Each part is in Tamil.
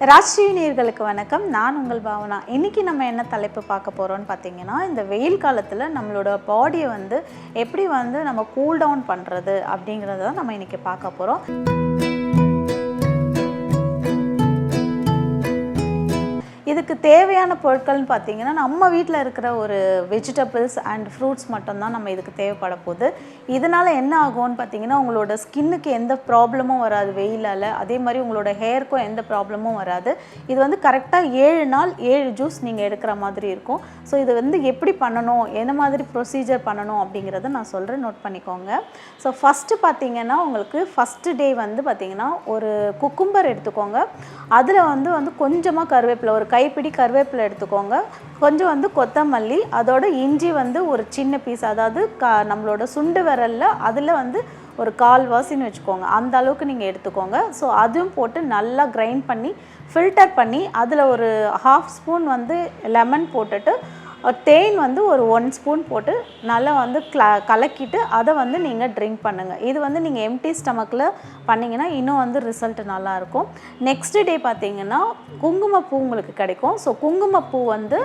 ராஷ்டிரியர்களுக்கு வணக்கம். நான் உங்கள் பாவனா. இன்றைக்கி நம்ம என்ன தலைப்பு பார்க்க போகிறோம்னு பார்த்தீங்கன்னா இந்த வெயில் காலத்தில் நம்மளோட பாடியை வந்து எப்படி வந்து நம்ம கூல் டவுன் பண்ணுறது அப்படிங்கிறத நம்ம இன்னைக்கு பார்க்க போகிறோம் இதுக்கு தேவையான பொருட்கள்னு பார்த்தீங்கன்னா நம்ம வீட்டில் இருக்கிற ஒரு வெஜிடபிள்ஸ் அண்ட் ஃப்ரூட்ஸ் மட்டும்தான் நம்ம இதுக்கு தேவைப்பட போகுது. இதனால் என்ன ஆகும்னு பார்த்தீங்கன்னா உங்களோட ஸ்கின்னுக்கு எந்த ப்ராப்ளமும் வராது வெயிலால். அதே மாதிரி உங்களோட ஹேருக்கும் எந்த ப்ராப்ளமும் வராது. இது வந்து கரெக்டாக ஏழு நாள் ஏழு ஜூஸ் நீங்கள் எடுக்கிற மாதிரி இருக்கும். ஸோ இது வந்து எப்படி பண்ணணும்? என்ன மாதிரி ப்ரொசீஜர் பண்ணணும்? அப்படிங்கிறத நான் சொல்கிறேன் நோட் பண்ணிக்கோங்க. ஸோ ஃபஸ்ட்டு பார்த்தீங்கன்னா உங்களுக்கு ஃபஸ்ட்டு டே வந்து பார்த்தீங்கன்னா ஒரு குக்கும்பர் எடுத்துக்கோங்க. அதில் வந்து வந்து கொஞ்சமாக கருவேப்பிலை ஒரு கைப்பிடி கருவேப்பிலை எடுத்துக்கோங்க. கொஞ்சம் வந்து கொத்தமல்லி அதோட இஞ்சி வந்து ஒரு சின்ன பீஸ் அதாவது க நம்மளோட சுண்டு விரலில் அதில் வந்து ஒரு கால் வாசின்னு வச்சுக்கோங்க. அந்த அளவுக்கு நீங்கள் எடுத்துக்கோங்க. ஸோ அதுவும் போட்டு நல்லா கிரைண்ட் பண்ணி ஃபில்டர் பண்ணி அதில் ஒரு ஹாஃப் ஸ்பூன் வந்து லெமன் போட்டுட்டு தேன் வந்து ஒரு ஒன் ஸ்பூன் போட்டு நல்லா வந்து க்ள கலக்கிட்டு அதை வந்து நீங்கள் ட்ரிங்க் பண்ணுங்கள் இது வந்து நீங்கள் எம்டி ஸ்டமக்கில் பண்ணிங்கன்னா இன்னும் வந்து ரிசல்ட் நல்லாயிருக்கும் நெக்ஸ்ட் டே பார்த்தீங்கன்னா குங்குமப்பூ உங்களுக்கு கிடைக்கும். ஸோ குங்குமப்பூ வந்து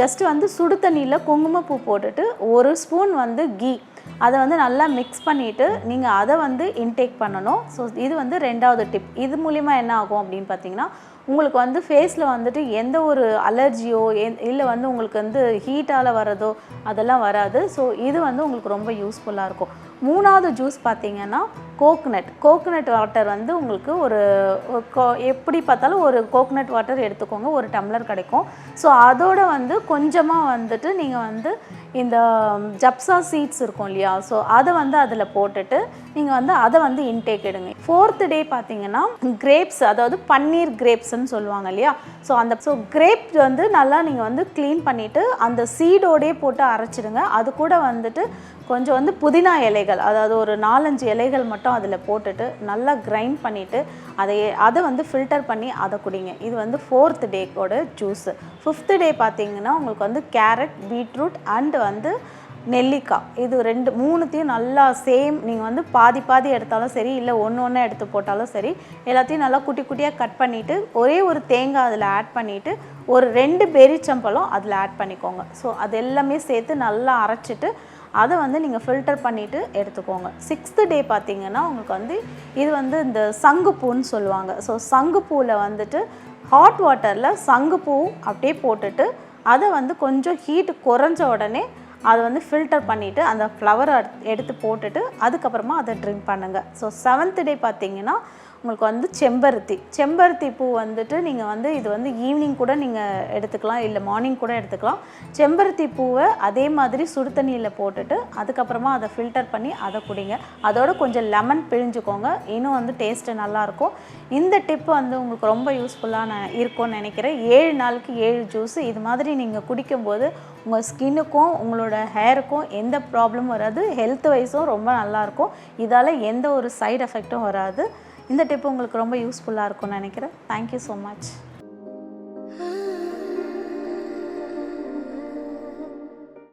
ஜஸ்ட் வந்து சுடு தண்ணியில் குங்குமப்பூ போட்டுட்டு ஒரு ஸ்பூன் வந்து கீ. அதை வந்து நல்லா மிக்ஸ் பண்ணிவிட்டு நீங்கள் அதை வந்து இன்டேக் பண்ணணும். ஸோ இது வந்து ரெண்டாவது டிப் இது மூலிமா என்ன ஆகும் அப்படின்னு பார்த்தீங்கன்னா உங்களுக்கு வந்து ஃபேஸில் வந்துட்டு எந்த ஒரு அலர்ஜியோ இல்லை வந்து உங்களுக்கு வந்து ஹீட்டால் வர்றதோ அதெல்லாம் வராது. ஸோ இது வந்து உங்களுக்கு ரொம்ப யூஸ்ஃபுல்லாக இருக்கும். மூணாவது ஜூஸ் பார்த்தீங்கன்னா கோக்னட் கோக்னட் வாட்டர் வந்து உங்களுக்கு ஒரு கோ- எப்படி பார்த்தாலும் ஒரு கோக்னட் வாட்டர் எடுத்துக்கோங்க. ஒரு டம்ளர் கிடைக்கும். ஸோ அதோட வந்து கொஞ்சமாக வந்துட்டு நீங்கள் வந்து இந்த ஜப்சா சீட்ஸ் இருக்கும் இல்லையா? ஸோ அதை வந்து அதில் போட்டுட்டு நீங்கள் வந்து அதை வந்து இன்டேக் எடுங்க. ஃபோர்த்து டே பார்த்தீங்கன்னா கிரேப்ஸ் அதாவது பன்னீர் கிரேப்ஸ்ன்னு சொல்லுவாங்க இல்லையா? ஸோ அந்த ஸோ கிரேப் வந்து நல்லா நீங்கள் வந்து க்ளீன் பண்ணிவிட்டு அந்த சீடோடே போட்டு அரைச்சிடுங்க. அது கூட வந்துட்டு கொஞ்சம் வந்து புதினா இலைகள் அதாவது ஒரு நாலஞ்சு இலைகள் மட்டும் அதில் போட்டுட்டு நல்லா கிரைண்ட் பண்ணிவிட்டு அதை அதை வந்து ஃபில்டர் பண்ணி அதை குடிங்க. இது வந்து ஃபோர்த் டேக்கோட ஜூஸு ஃபிஃப்த்து டே பார்த்தீங்கன்னா உங்களுக்கு வந்து கேரட் பீட்ரூட் அண்டு வந்து நெல்லிக்காய். இது ரெண்டு மூணுத்தையும் நல்லா சேம் நீங்கள் வந்து பாதி பாதி எடுத்தாலும் சரி இல்லை ஒன்று ஒன்று எடுத்து போட்டாலும் சரி எல்லாத்தையும் நல்லா குட்டி குட்டியாக கட் பண்ணிவிட்டு ஒரே ஒரு தேங்காய் அதில் ஆட் பண்ணிவிட்டு ஒரு ரெண்டு பெரிச்சம்பழம் அதில் ஆட் பண்ணிக்கோங்க. ஸோ அது எல்லாமே சேர்த்து நல்லா அரைச்சிட்டு அதை வந்து நீங்கள் ஃபில்டர் பண்ணிவிட்டு எடுத்துக்கோங்க. சிக்ஸ்த்து டே பார்த்தீங்கன்னா உங்களுக்கு வந்து இது வந்து இந்த சங்குப்பூன்னு சொல்லுவாங்க. ஸோ சங்குப்பூவில் வந்துட்டு ஹாட் வாட்டரில் சங்குப்பூ அப்படியே போட்டுட்டு அதை வந்து கொஞ்சம் ஹீட் குறைஞ்ச உடனே அதை வந்து ஃபில்டர் பண்ணிவிட்டு அந்த ஃப்ளவரை எடுத்து போட்டுட்டு அதுக்கப்புறமா அதை ட்ரிங்க் பண்ணுங்கள் ஸோ செவன்த் டே பார்த்தீங்கன்னா உங்களுக்கு வந்து செம்பருத்தி. செம்பருத்தி பூ வந்துட்டு நீங்கள் வந்து இது வந்து ஈவினிங் கூட நீங்கள் எடுத்துக்கலாம் இல்லை மார்னிங் கூட எடுத்துக்கலாம். செம்பருத்தி பூவை அதே மாதிரி சுடு தண்ணியில் போட்டுட்டு அதுக்கப்புறமா அதை ஃபில்டர் பண்ணி அதை குடிங்க. அதோட கொஞ்சம் லெமன் பிழிஞ்சுக்கோங்க. இன்னும் வந்து டேஸ்ட்டு நல்லாயிருக்கும். இந்த டிப் வந்து உங்களுக்கு ரொம்ப யூஸ்ஃபுல்லாக நான் இருக்கும்னு நினைக்கிறேன். ஏழு நாளுக்கு ஏழு ஜூஸ் இது மாதிரி நீங்கள் குடிக்கும்போது உங்கள் ஸ்கின்னுக்கும் உங்களோட ஹேருக்கும் எந்த ப்ராப்ளமும் வராது ஹெல்த் வைஸும் ரொம்ப நல்லாயிருக்கும். இதால் எந்த ஒரு சைடு எஃபெக்ட்டும் வராது. இந்த டிப் உங்களுக்கு ரொம்ப யூஸ்ஃபுல்லாக இருக்கும்னு நினைக்கிறேன். Thank you so much